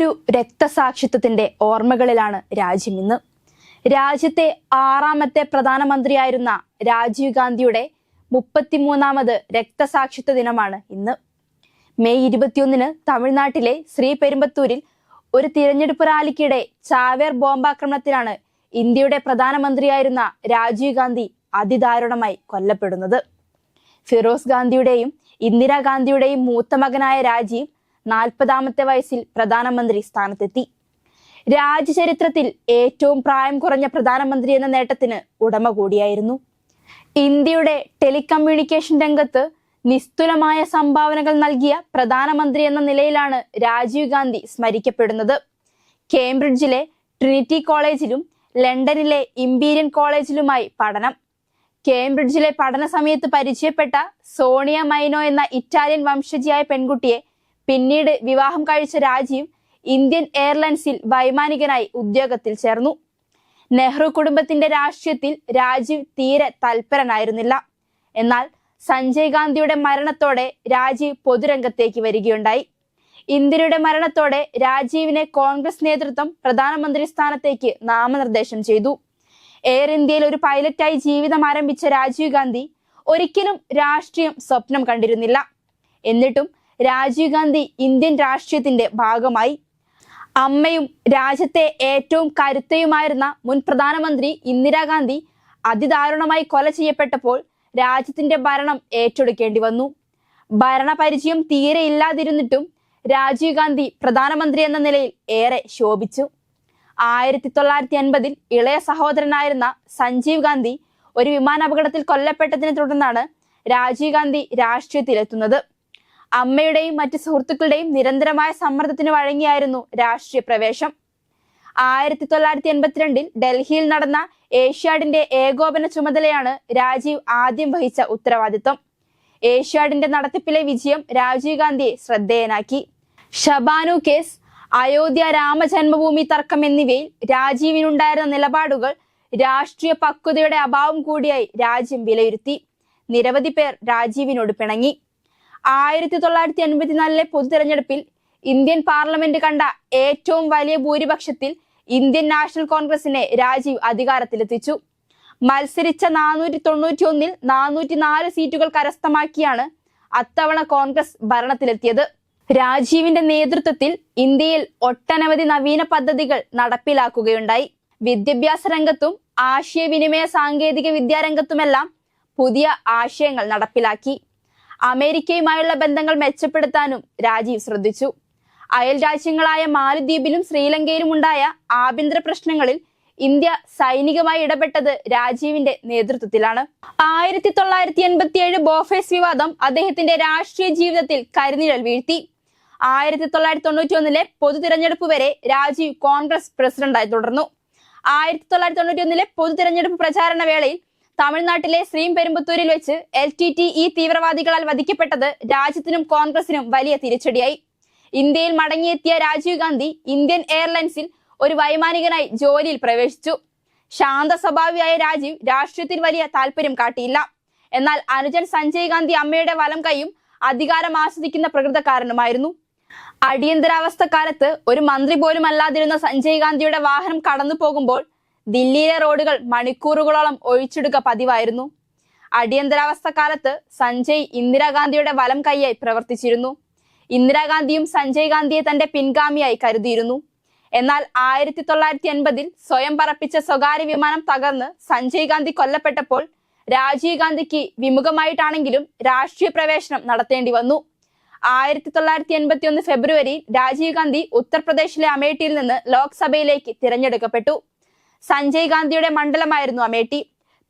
ഒരു രക്തസാക്ഷിത്വത്തിന്റെ ഓർമ്മകളിലാണ് രാജ്യം ഇന്ന്. രാജ്യത്തെ ആറാമത്തെ പ്രധാനമന്ത്രിയായിരുന്ന രാജീവ് ഗാന്ധിയുടെ മുപ്പത്തിമൂന്നാമത് രക്തസാക്ഷിത്വ ദിനമാണ് ഇന്ന്. മെയ് ഇരുപത്തിയൊന്നിന് തമിഴ്നാട്ടിലെ ശ്രീ പെരുമ്പത്തൂരിൽ ഒരു തിരഞ്ഞെടുപ്പ് റാലിക്കിടെ ചാവേർ ബോംബാക്രമണത്തിലാണ് ഇന്ത്യയുടെ പ്രധാനമന്ത്രിയായിരുന്ന രാജീവ് ഗാന്ധി അതിദാരുണമായി കൊല്ലപ്പെടുന്നത്. ഫിറോസ് ഗാന്ധിയുടെയും ഇന്ദിരാഗാന്ധിയുടെയും മൂത്ത മകനായ രാജീവ് നാൽപ്പതാമത്തെ വയസ്സിൽ പ്രധാനമന്ത്രി സ്ഥാനത്തെത്തി. രാജ്യചരിത്രത്തിൽ ഏറ്റവും പ്രായം കുറഞ്ഞ പ്രധാനമന്ത്രി എന്ന നേട്ടത്തിന് ഉടമ കൂടിയായിരുന്നു. ഇന്ത്യയുടെ ടെലികമ്മ്യൂണിക്കേഷൻ രംഗത്ത് നിസ്തുലമായ സംഭാവനകൾ നൽകിയ പ്രധാനമന്ത്രി എന്ന നിലയിലാണ് രാജീവ് ഗാന്ധി സ്മരിക്കപ്പെടുന്നത്. കേംബ്രിഡ്ജിലെ ട്രിനിറ്റി കോളേജിലും ലണ്ടനിലെ ഇംപീരിയൻ കോളേജിലുമായി പഠനം. കേംബ്രിഡ്ജിലെ പഠന സമയത്ത് പരിചയപ്പെട്ട സോണിയ മൈനോ എന്ന ഇറ്റാലിയൻ വംശജിയായ പെൺകുട്ടിയെ പിന്നീട് വിവാഹം കഴിച്ച രാജീവ് ഇന്ത്യൻ എയർലൈൻസിൽ വൈമാനികനായി ഉദ്യോഗത്തിൽ ചേർന്നു. നെഹ്റു കുടുംബത്തിന്റെ രാഷ്ട്രീയത്തിൽ രാജീവ് തീരെ തൽപരനായിരുന്നില്ല. എന്നാൽ സഞ്ജയ് ഗാന്ധിയുടെ മരണത്തോടെ രാജീവ് പൊതുരംഗത്തേക്ക് വരികയുണ്ടായി. ഇന്ദിരയുടെ മരണത്തോടെ രാജീവിനെ കോൺഗ്രസ് നേതൃത്വം പ്രധാനമന്ത്രി സ്ഥാനത്തേക്ക് നാമനിർദ്ദേശം ചെയ്തു. എയർ ഇന്ത്യയിൽ ഒരു പൈലറ്റായി ജീവിതം ആരംഭിച്ച രാജീവ് ഗാന്ധി ഒരിക്കലും രാഷ്ട്രീയം സ്വപ്നം കണ്ടിരുന്നില്ല. എന്നിട്ടും രാജീവ് ഗാന്ധി ഇന്ത്യൻ രാഷ്ട്രീയത്തിന്റെ ഭാഗമായി. അമ്മയും രാജ്യത്തെ ഏറ്റവും കരുത്തയുമായിരുന്ന മുൻ പ്രധാനമന്ത്രി ഇന്ദിരാഗാന്ധി അതിദാരുണമായി കൊല ചെയ്യപ്പെട്ടപ്പോൾ രാജ്യത്തിന്റെ ഭരണം ഏറ്റെടുക്കേണ്ടി വന്നു. ഭരണപരിചയം തീരെ ഇല്ലാതിരുന്നിട്ടും രാജീവ് ഗാന്ധി പ്രധാനമന്ത്രി എന്ന നിലയിൽ ഏറെ ശോഭിച്ചു. ആയിരത്തി തൊള്ളായിരത്തി അൻപതിൽ ഇളയ സഹോദരനായിരുന്ന സഞ്ജീവ് ഗാന്ധി ഒരു വിമാനാപകടത്തിൽ കൊല്ലപ്പെട്ടതിനെ തുടർന്നാണ് രാജീവ് ഗാന്ധി രാഷ്ട്രീയത്തിലെത്തുന്നത്. അമ്മയുടെയും മറ്റ് സുഹൃത്തുക്കളുടെയും നിരന്തരമായ സമ്മർദ്ദത്തിന് വഴങ്ങിയായിരുന്നു രാഷ്ട്രീയ പ്രവേശം. ആയിരത്തി തൊള്ളായിരത്തി എൺപത്തിരണ്ടിൽ ഡൽഹിയിൽ നടന്ന ഏഷ്യാഡിന്റെ ഏകോപന ചുമതലയാണ് രാജീവ് ആദ്യം വഹിച്ച ഉത്തരവാദിത്വം. ഏഷ്യാഡിന്റെ നടത്തിപ്പിലെ വിജയം രാജീവ് ഗാന്ധിയെ ശ്രദ്ധേയനാക്കി. ഷബാനു കേസ് അയോധ്യ രാമജന്മഭൂമി തർക്കം എന്നിവയിൽ രാജീവിനുണ്ടായിരുന്ന നിലപാടുകൾ രാഷ്ട്രീയ പക്വതയുടെ അഭാവം കൂടിയായി രാജ്യം വിലയിരുത്തി. നിരവധി പേർ രാജീവിനോട് പിണങ്ങി. ആയിരത്തി തൊള്ളായിരത്തി എൺപത്തിനാലിലെ പൊതു തെരഞ്ഞെടുപ്പിൽ ഇന്ത്യൻ പാർലമെന്റ് കണ്ട ഏറ്റവും വലിയ ഭൂരിപക്ഷത്തിൽ ഇന്ത്യൻ നാഷണൽ കോൺഗ്രസിനെ രാജീവ് അധികാരത്തിലെത്തിച്ചു. മത്സരിച്ച നാനൂറ്റി തൊണ്ണൂറ്റി ഒന്നിൽ നാനൂറ്റി നാല് സീറ്റുകൾ കരസ്ഥമാക്കിയാണ് അത്തവണ കോൺഗ്രസ് ഭരണത്തിലെത്തിയത്. രാജീവിന്റെ നേതൃത്വത്തിൽ ഇന്ത്യയിൽ ഒട്ടനവധി നവീന പദ്ധതികൾ നടപ്പിലാക്കുകയുണ്ടായി. വിദ്യാഭ്യാസ രംഗത്തും ആശയവിനിമയ സാങ്കേതിക വിദ്യാരംഗത്തുമെല്ലാം പുതിയ ആശയങ്ങൾ നടപ്പിലാക്കി. അമേരിക്കയുമായുള്ള ബന്ധങ്ങൾ മെച്ചപ്പെടുത്താനും രാജീവ് ശ്രദ്ധിച്ചു. അയൽ രാജ്യങ്ങളായ മാലദ്വീപിലും ശ്രീലങ്കയിലും ഉണ്ടായ ആഭ്യന്തര പ്രശ്നങ്ങളിൽ ഇന്ത്യ സൈനികമായി ഇടപെട്ടത് രാജീവിന്റെ നേതൃത്വത്തിലാണ്. ആയിരത്തി തൊള്ളായിരത്തി എൺപത്തിയേഴ് ബോഫേസ് വിവാദം അദ്ദേഹത്തിന്റെ രാഷ്ട്രീയ ജീവിതത്തിൽ കരിനിഴൽ വീഴ്ത്തി. ആയിരത്തി തൊള്ളായിരത്തി തൊണ്ണൂറ്റി ഒന്നിലെ പൊതു തിരഞ്ഞെടുപ്പ് വരെ രാജീവ് കോൺഗ്രസ് പ്രസിഡന്റായി തുടർന്നു. ആയിരത്തി തൊള്ളായിരത്തി തൊണ്ണൂറ്റി ഒന്നിലെ പൊതു തിരഞ്ഞെടുപ്പ് പ്രചാരണ വേളയിൽ തമിഴ്നാട്ടിലെ ശ്രീം പെരുമ്പത്തൂരിൽ വെച്ച് എൽ ടി ടി ഇ തീവ്രവാദികളാൽ വധിക്കപ്പെട്ടത് രാജ്യത്തിനും കോൺഗ്രസിനും വലിയ തിരിച്ചടിയായി. ഇന്ത്യയിൽ മടങ്ങിയെത്തിയ രാജീവ് ഗാന്ധി ഇന്ത്യൻ എയർലൈൻസിൽ ഒരു വൈമാനികനായി ജോലിയിൽ പ്രവേശിച്ചു. ശാന്ത സ്വഭാവിയായ രാജീവ് രാഷ്ട്രീയത്തിൽ വലിയ താല്പര്യം കാട്ടിയില്ല. എന്നാൽ അനുജൻ സഞ്ജയ് ഗാന്ധി അമ്മയുടെ വലം കൈയും അധികാരം ആസ്വദിക്കുന്ന പ്രകൃതക്കാരനുമായിരുന്നു. അടിയന്തരാവസ്ഥ കാലത്ത് ഒരു മന്ത്രി പോലും അല്ലാതിരുന്ന സഞ്ജയ് ഗാന്ധിയുടെ വാഹനം കടന്നു പോകുമ്പോൾ ദില്ലിയിലെ റോഡുകൾ മണിക്കൂറുകളോളം ഒഴിച്ചെടുക്ക പതിവായിരുന്നു. അടിയന്തരാവസ്ഥ കാലത്ത് സഞ്ജയ് ഇന്ദിരാഗാന്ധിയുടെ വലം കൈയായി പ്രവർത്തിച്ചിരുന്നു. ഇന്ദിരാഗാന്ധിയും സഞ്ജയ് ഗാന്ധിയെ തന്റെ പിൻഗാമിയായി കരുതിയിരുന്നു. എന്നാൽ ആയിരത്തി തൊള്ളായിരത്തി എൺപതിൽ സ്വയം പറപ്പിച്ച സ്വകാര്യ വിമാനം തകർന്ന് സഞ്ജയ് ഗാന്ധി കൊല്ലപ്പെട്ടപ്പോൾ രാജീവ് ഗാന്ധിക്ക് വിമുഖമായിട്ടാണെങ്കിലും രാഷ്ട്രീയ പ്രവേശനം നടത്തേണ്ടി വന്നു. ആയിരത്തി തൊള്ളായിരത്തി എൺപത്തി ഒന്ന് ഫെബ്രുവരിയിൽ രാജീവ് ഗാന്ധി ഉത്തർപ്രദേശിലെ അമേഠിയിൽ നിന്ന് ലോക്സഭയിലേക്ക് തിരഞ്ഞെടുക്കപ്പെട്ടു. സഞ്ജയ് ഗാന്ധിയുടെ മണ്ഡലമായിരുന്നു അമേഠി.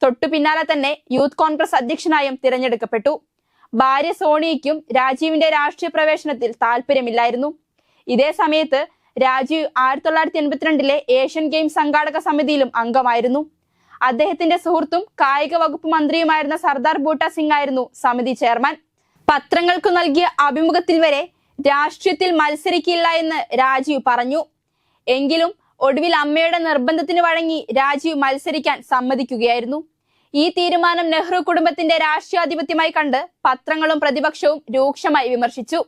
തൊട്ടു പിന്നാലെ തന്നെ യൂത്ത് കോൺഗ്രസ് അധ്യക്ഷനായും തിരഞ്ഞെടുക്കപ്പെട്ടു. ഭാര്യ സോണിയയ്ക്കും രാജീവിന്റെ രാഷ്ട്രീയ പ്രവേശനത്തിൽ താല്പര്യമില്ലായിരുന്നു. ഇതേ സമയത്ത് രാജീവ് ആയിരത്തി തൊള്ളായിരത്തി എൺപത്തിരണ്ടിലെ ഏഷ്യൻ ഗെയിംസ് സംഘാടക സമിതിയിലും അംഗമായിരുന്നു. അദ്ദേഹത്തിന്റെ സുഹൃത്തും കായിക വകുപ്പ് മന്ത്രിയുമായിരുന്ന സർദാർ ബൂട്ട സിംഗ് ആയിരുന്നു സമിതി ചെയർമാൻ. പത്രങ്ങൾക്ക് നൽകിയ അഭിമുഖത്തിൽ വരെ രാഷ്ട്രീയത്തിൽ മത്സരിക്കില്ല എന്ന് രാജീവ് പറഞ്ഞു. എങ്കിലും ഒടുവിൽ അമ്മയുടെ നിർബന്ധത്തിന് വഴങ്ങി രാജീവ് മത്സരിക്കാൻ സമ്മതിക്കുകയായിരുന്നു. ഈ തീരുമാനം നെഹ്റു കുടുംബത്തിന്റെ രാഷ്ട്രീയാധിപത്യമായി കണ്ട് പത്രങ്ങളും പ്രതിപക്ഷവും രൂക്ഷമായി വിമർശിച്ചു.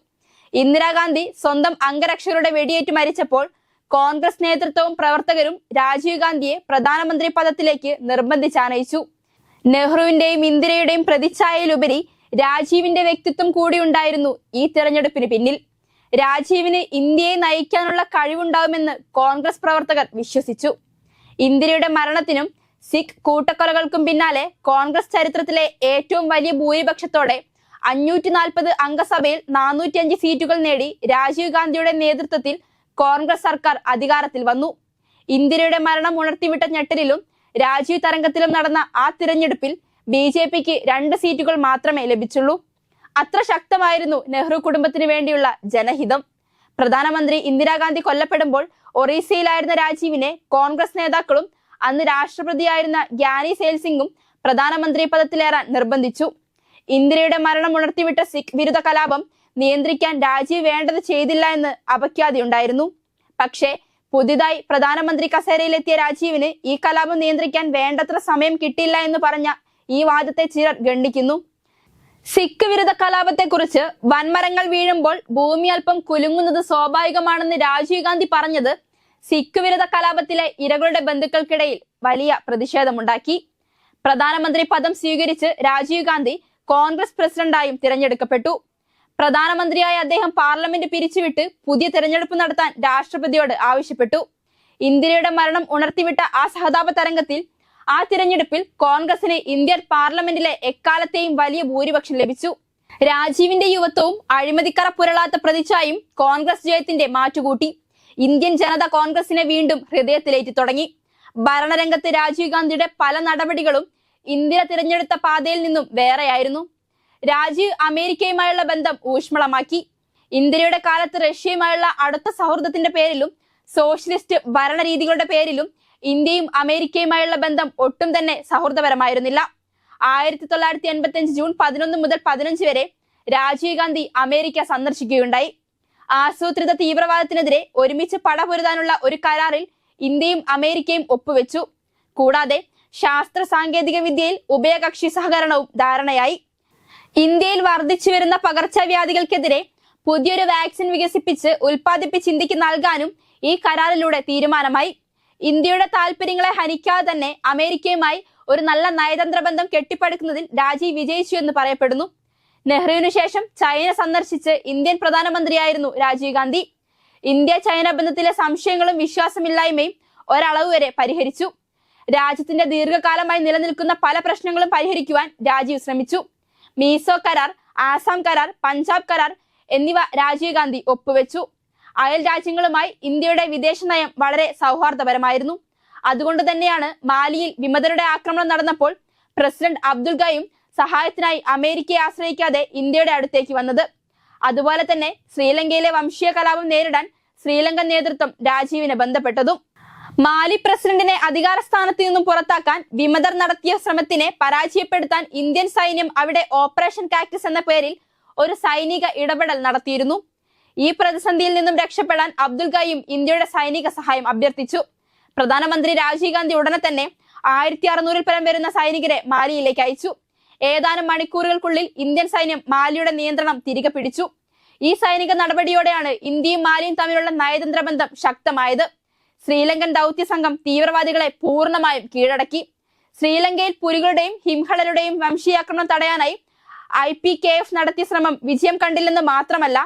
ഇന്ദിരാഗാന്ധി സ്വന്തം അംഗരക്ഷകരുടെ വെടിയേറ്റ് മരിച്ചപ്പോൾ കോൺഗ്രസ് നേതൃത്വവും പ്രവർത്തകരും രാജീവ് ഗാന്ധിയെ പ്രധാനമന്ത്രി പദത്തിലേക്ക് നിർബന്ധിച്ചാനയിച്ചു നെഹ്റുവിന്റെയും ഇന്ദിരയുടെയും പ്രതിച്ഛായയിലുപരി രാജീവിന്റെ വ്യക്തിത്വം കൂടിയുണ്ടായിരുന്നു ഈ തിരഞ്ഞെടുപ്പിന് പിന്നിൽ. രാജീവിന് ഇന്ത്യയെ നയിക്കാനുള്ള കഴിവുണ്ടാവുമെന്ന് കോൺഗ്രസ് പ്രവർത്തകർ വിശ്വസിച്ചു. ഇന്ദിരയുടെ മരണത്തിനും സിഖ് കൂട്ടക്കൊലകൾക്കും പിന്നാലെ കോൺഗ്രസ് ചരിത്രത്തിലെ ഏറ്റവും വലിയ ഭൂരിപക്ഷത്തോടെ അഞ്ഞൂറ്റി നാൽപ്പത് അംഗസഭയിൽ നാനൂറ്റിയഞ്ച് സീറ്റുകൾ നേടി രാജീവ് ഗാന്ധിയുടെ നേതൃത്വത്തിൽ കോൺഗ്രസ് സർക്കാർ അധികാരത്തിൽ വന്നു. ഇന്ദിരയുടെ മരണം ഉണർത്തിവിട്ട ഞെട്ടലിലും രാജീവ് തരംഗത്തിലും നടന്ന ആ തിരഞ്ഞെടുപ്പിൽ ബി രണ്ട് സീറ്റുകൾ മാത്രമേ ലഭിച്ചുള്ളൂ. അത്ര ശക്തമായിരുന്നു നെഹ്റു കുടുംബത്തിന് വേണ്ടിയുള്ള ജനഹിതം. പ്രധാനമന്ത്രി ഇന്ദിരാഗാന്ധി കൊല്ലപ്പെടുമ്പോൾ ഒറീസയിലായിരുന്ന രാജീവിനെ കോൺഗ്രസ് നേതാക്കളും അന്ന് രാഷ്ട്രപതിയായിരുന്ന ഗ്യാനി സെയിൽസിംഗും പ്രധാനമന്ത്രി പദത്തിലേറാൻ നിർബന്ധിച്ചു. ഇന്ദിരയുടെ മരണം ഉണർത്തിവിട്ട സിഖ് വിരുദ്ധ കലാപം നിയന്ത്രിക്കാൻ രാജീവ് വേണ്ടത് ചെയ്തില്ല എന്ന് അപഖ്യാതിയുണ്ടായിരുന്നു പക്ഷേ പുതിയതായി പ്രധാനമന്ത്രി കസേരയിലെത്തിയ രാജീവിന് ഈ കലാപം നിയന്ത്രിക്കാൻ വേണ്ടത്ര സമയം കിട്ടില്ല എന്ന് പറഞ്ഞ ഈ വാദത്തെ ചിലർ ഗണ്ഡിക്കുന്നു സിഖ് വിരുദ്ധ കലാപത്തെക്കുറിച്ച് വൻമരങ്ങൾ വീഴുമ്പോൾ ഭൂമി അല്പം കുലുങ്ങുന്നത് സ്വാഭാവികമാണെന്ന് രാജീവ് ഗാന്ധി പറഞ്ഞത് സിഖ് വിരുദ്ധ കലാപത്തിലെ ഇരകളുടെ ബന്ധുക്കൾക്കിടയിൽ വലിയ പ്രതിഷേധമുണ്ടാക്കി. പ്രധാനമന്ത്രി പദം സ്വീകരിച്ച് രാജീവ് ഗാന്ധി കോൺഗ്രസ് പ്രസിഡന്റായും തിരഞ്ഞെടുക്കപ്പെട്ടു. പ്രധാനമന്ത്രിയായ അദ്ദേഹം പാർലമെന്റ് പിരിച്ചുവിട്ട് പുതിയ തെരഞ്ഞെടുപ്പ് നടത്താൻ രാഷ്ട്രപതിയോട് ആവശ്യപ്പെട്ടു. ഇന്ദിരയുടെ മരണം ഉണർത്തിവിട്ട ആ സഹതാപ തരംഗത്തിൽ ആ തിരഞ്ഞെടുപ്പിൽ കോൺഗ്രസിന് ഇന്ത്യൻ പാർലമെന്റിലെ എക്കാലത്തെയും വലിയ ഭൂരിപക്ഷം ലഭിച്ചു. രാജീവിന്റെ യുവത്വവും അഴിമതിക്കറ പുരളാത്ത പ്രതിച്ഛായും കോൺഗ്രസ് ജയത്തിന്റെ മാറ്റുകൂട്ടി. ഇന്ത്യൻ ജനത കോൺഗ്രസിനെ വീണ്ടും ഹൃദയത്തിലേറ്റി തുടങ്ങി. ഭരണരംഗത്ത് രാജീവ് ഗാന്ധിയുടെ പല നടപടികളും ഇന്ത്യ തിരഞ്ഞെടുത്ത പാതയിൽ നിന്നും വേറെയായിരുന്നു. രാജീവ് അമേരിക്കയുമായുള്ള ബന്ധം ഊഷ്മളമാക്കി. ഇന്ദിരയുടെ കാലത്ത് റഷ്യയുമായുള്ള അടുത്ത സൗഹൃദത്തിന്റെ പേരിലും സോഷ്യലിസ്റ്റ് ഭരണരീതികളുടെ പേരിലും ഇന്ത്യയും അമേരിക്കയുമായുള്ള ബന്ധം ഒട്ടും തന്നെ സൗഹൃദപരമായിരുന്നില്ല. ആയിരത്തി തൊള്ളായിരത്തി എൺപത്തി അഞ്ച് ജൂൺ പതിനൊന്ന് മുതൽ പതിനഞ്ച് വരെ രാജീവ് ഗാന്ധി അമേരിക്ക സന്ദർശിക്കുകയുണ്ടായി. ആസൂത്രിത തീവ്രവാദത്തിനെതിരെ ഒരുമിച്ച് പടപൊരുതാനുള്ള ഒരു കരാറിൽ ഇന്ത്യയും അമേരിക്കയും ഒപ്പുവെച്ചു. കൂടാതെ ശാസ്ത്ര സാങ്കേതിക വിദ്യയിൽ ഉഭയകക്ഷി സഹകരണവും ധാരണയായി. ഇന്ത്യയിൽ വർദ്ധിച്ചു വരുന്ന പകർച്ചവ്യാധികൾക്കെതിരെ പുതിയൊരു വാക്സിൻ വികസിപ്പിച്ച് ഉൽപ്പാദിപ്പിച്ച് ഇന്ത്യയ്ക്ക് നൽകാനും ഈ കരാറിലൂടെ തീരുമാനമായി. ഇന്ത്യയുടെ താല്പര്യങ്ങളെ ഹനിക്കാതെ തന്നെ അമേരിക്കയുമായി ഒരു നല്ല നയതന്ത്ര ബന്ധം കെട്ടിപ്പടുക്കുന്നതിൽ രാജീവ് വിജയിച്ചു എന്ന് പറയപ്പെടുന്നു. നെഹ്റുവിനു ശേഷം ചൈന സന്ദർശിച്ച് ഇന്ത്യൻ പ്രധാനമന്ത്രിയായിരുന്നു രാജീവ് ഗാന്ധി. ഇന്ത്യ ചൈന ബന്ധത്തിലെ സംശയങ്ങളും വിശ്വാസമില്ലായ്മയും ഒരളവ് വരെ പരിഹരിച്ചു. രാജ്യത്തിന്റെ ദീർഘകാലമായി നിലനിൽക്കുന്ന പല പ്രശ്നങ്ങളും പരിഹരിക്കുവാൻ രാജീവ് ശ്രമിച്ചു. മീസോ കരാർ ആസാം കരാർ പഞ്ചാബ് കരാർ എന്നിവ രാജീവ് ഗാന്ധി ഒപ്പുവെച്ചു. അയൽ രാജ്യങ്ങളുമായി ഇന്ത്യയുടെ വിദേശ നയം വളരെ സൗഹാർദ്ദപരമായിരുന്നു. അതുകൊണ്ട് തന്നെയാണ് മാലിയിൽ വിമതരുടെ ആക്രമണം നടന്നപ്പോൾ പ്രസിഡന്റ് അബ്ദുൽ ഗയും സഹായത്തിനായി അമേരിക്കയെ ആശ്രയിക്കാതെ ഇന്ത്യയുടെ അടുത്തേക്ക് വന്നത്. അതുപോലെ തന്നെ ശ്രീലങ്കയിലെ വംശീയ കലാപം നേരിടാൻ ശ്രീലങ്കൻ നേതൃത്വം രാജീവിനെ ബന്ധപ്പെട്ടതും. മാലി പ്രസിഡന്റിനെ അധികാര സ്ഥാനത്ത് നിന്നും പുറത്താക്കാൻ വിമതർ നടത്തിയ ശ്രമത്തിനെ പരാജയപ്പെടുത്താൻ ഇന്ത്യൻ സൈന്യം അവിടെ ഓപ്പറേഷൻ കാക്ടസ് എന്ന പേരിൽ ഒരു സൈനിക ഇടപെടൽ നടത്തിയിരുന്നു. ഈ പ്രതിസന്ധിയിൽ നിന്നും രക്ഷപ്പെടാൻ അബ്ദുൽ ഗയും ഇന്ത്യയുടെ സൈനിക സഹായം അഭ്യർത്ഥിച്ചു. പ്രധാനമന്ത്രി രാജീവ് ഗാന്ധി ഉടനെ തന്നെ ആയിരത്തി അറുന്നൂറിൽ പരം വരുന്ന സൈനികരെ മാലിയിലേക്ക് അയച്ചു. ഏതാനും മണിക്കൂറുകൾക്കുള്ളിൽ ഇന്ത്യൻ സൈന്യം മാലിയുടെ നിയന്ത്രണം തിരികെ പിടിച്ചു. ഈ സൈനിക നടപടിയോടെയാണ് ഇന്ത്യയും മാലിയും തമ്മിലുള്ള നയതന്ത്ര ബന്ധം ശക്തമായത്. ശ്രീലങ്കൻ ദൗത്യ സംഘം തീവ്രവാദികളെ പൂർണമായും കീഴടക്കി. ശ്രീലങ്കയിൽ പുലികളുടെയും ഹിംഹളരുടെയും വംശീയാക്രമണം തടയാനായി ഐ പി കെ എഫ് നടത്തിയ ശ്രമം വിജയം കണ്ടില്ലെന്ന് മാത്രമല്ല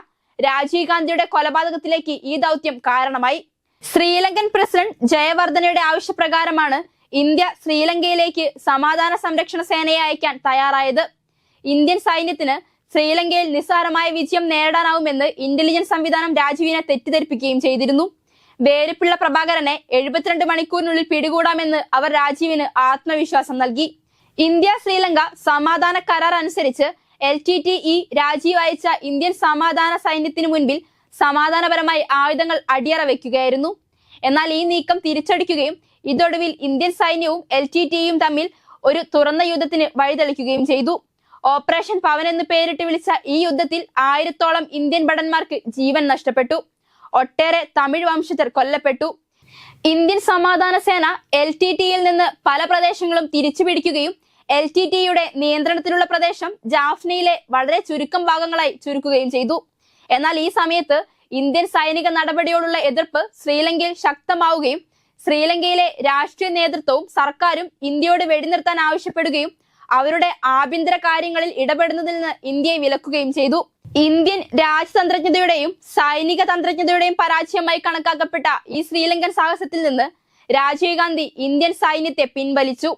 രാജീവ് ഗാന്ധിയുടെ കൊലപാതകത്തിലേക്ക് ഈ ദൗത്യം കാരണമായി. ശ്രീലങ്കൻ പ്രസിഡന്റ് ജയവർദ്ധനയുടെ ആവശ്യപ്രകാരമാണ് ഇന്ത്യ ശ്രീലങ്കയിലേക്ക് സമാധാന സംരക്ഷണ സേനയെ അയക്കാൻ തയ്യാറായത്. ഇന്ത്യൻ സൈന്യത്തിന് ശ്രീലങ്കയിൽ നിസ്സാരമായ വിജയം നേടാനാവുമെന്ന് ഇന്റലിജൻസ് സംവിധാനം രാജീവിനെ തെറ്റിദ്ധരിപ്പിക്കുകയും ചെയ്തിരുന്നു. വേരിപ്പിള്ള പ്രഭാകരനെ എഴുപത്തിരണ്ട് മണിക്കൂറിനുള്ളിൽ പിടികൂടാമെന്ന് അവർ രാജീവിന് ആത്മവിശ്വാസം നൽകി. ഇന്ത്യ ശ്രീലങ്ക സമാധാന കരാർ അനുസരിച്ച് L T T E Rajiv അയച്ച ഇന്ത്യൻ സമാധാന സൈന്യത്തിനു മുൻപിൽ സമാധാനപരമായി ആയുധങ്ങൾ അടിയറ വയ്ക്കുകയായിരുന്നു എന്നാൽ ഈ നീക്കം തിരിച്ചടിക്കുകയും ഇതൊടുവിൽ ഇന്ത്യൻ സൈന്യവും എൽ ടി ടിയും തമ്മിൽ ഒരു തുറന്ന യുദ്ധത്തിന് വഴിതെളിക്കുകയും ചെയ്തു. ഓപ്പറേഷൻ പവൻ എന്ന് പേരിട്ട് വിളിച്ച ഈ യുദ്ധത്തിൽ ആയിരത്തോളം ഇന്ത്യൻ ഭടന്മാർക്ക് ജീവൻ നഷ്ടപ്പെട്ടു. ഒട്ടേറെ തമിഴ് വംശജർ കൊല്ലപ്പെട്ടു. ഇന്ത്യൻ സമാധാന സേന എൽ ടി ടിയിൽ നിന്ന് പല പ്രദേശങ്ങളും തിരിച്ചു പിടിക്കുകയും എൽ ടി ടിയുടെ നിയന്ത്രണത്തിലുള്ള പ്രദേശം ജാഫ്നയിലെ വളരെ ചുരുക്കം ഭാഗങ്ങളായി ചുരുക്കുകയും ചെയ്തു. എന്നാൽ ഈ സമയത്ത് ഇന്ത്യൻ സൈനിക നടപടിയോടുള്ള എതിർപ്പ് ശ്രീലങ്കയിൽ ശക്തമാവുകയും ശ്രീലങ്കയിലെ രാഷ്ട്രീയ നേതൃത്വവും സർക്കാരും ഇന്ത്യയോട് വെടിനിർത്താൻ ആവശ്യപ്പെടുകയും അവരുടെ ആഭ്യന്തര കാര്യങ്ങളിൽ ഇടപെടുന്നതിൽ നിന്ന് ഇന്ത്യയെ വിലക്കുകയും ചെയ്തു. ഇന്ത്യൻ രാജതന്ത്രജ്ഞതയുടെയും സൈനിക തന്ത്രജ്ഞതയുടെയും പരാജയമായി കണക്കാക്കപ്പെട്ട ഈ ശ്രീലങ്കൻ സാഹസത്തിൽ നിന്ന് രാജീവ് ഗാന്ധി ഇന്ത്യൻ സൈന്യത്തെ പിൻവലിച്ചു.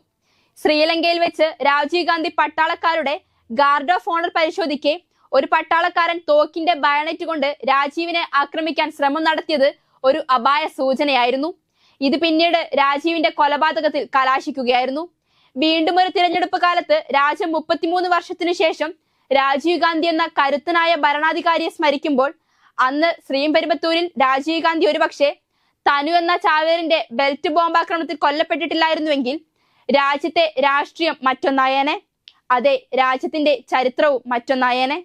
ശ്രീലങ്കയിൽ വെച്ച് രാജീവ് ഗാന്ധി പട്ടാളക്കാരുടെ ഗാർഡ് ഓഫ് ഓണർ പരിശോധിക്കെ ഒരു പട്ടാളക്കാരൻ തോക്കിന്റെ ബയണറ്റ് കൊണ്ട് രാജീവിനെ ആക്രമിക്കാൻ ശ്രമം നടത്തിയത് ഒരു അപായ സൂചനയായിരുന്നു. ഇത് പിന്നീട് രാജീവിന്റെ കൊലപാതകത്തിൽ കലാശിക്കുകയായിരുന്നു. വീണ്ടും ഒരു തിരഞ്ഞെടുപ്പ് കാലത്ത് രാജ്യം മുപ്പത്തിമൂന്ന് വർഷത്തിനു ശേഷം രാജീവ് ഗാന്ധി എന്ന കരുത്തനായ ഭരണാധികാരിയെ സ്മരിക്കുമ്പോൾ അന്ന് ശ്രീപെരുമ്പത്തൂരിൽ രാജീവ് ഗാന്ധി ഒരുപക്ഷെ തനു എന്ന ചാവേറിന്റെ ബെൽറ്റ് ബോംബാക്രമണത്തിൽ കൊല്ലപ്പെട്ടിട്ടില്ലായിരുന്നുവെങ്കിൽ രാജ്യത്തെ രാഷ്ട്രീയം മറ്റൊന്നായേനെ. അതെ രാജ്യത്തിന്റെ ചരിത്രവും മറ്റൊന്നായേനെ.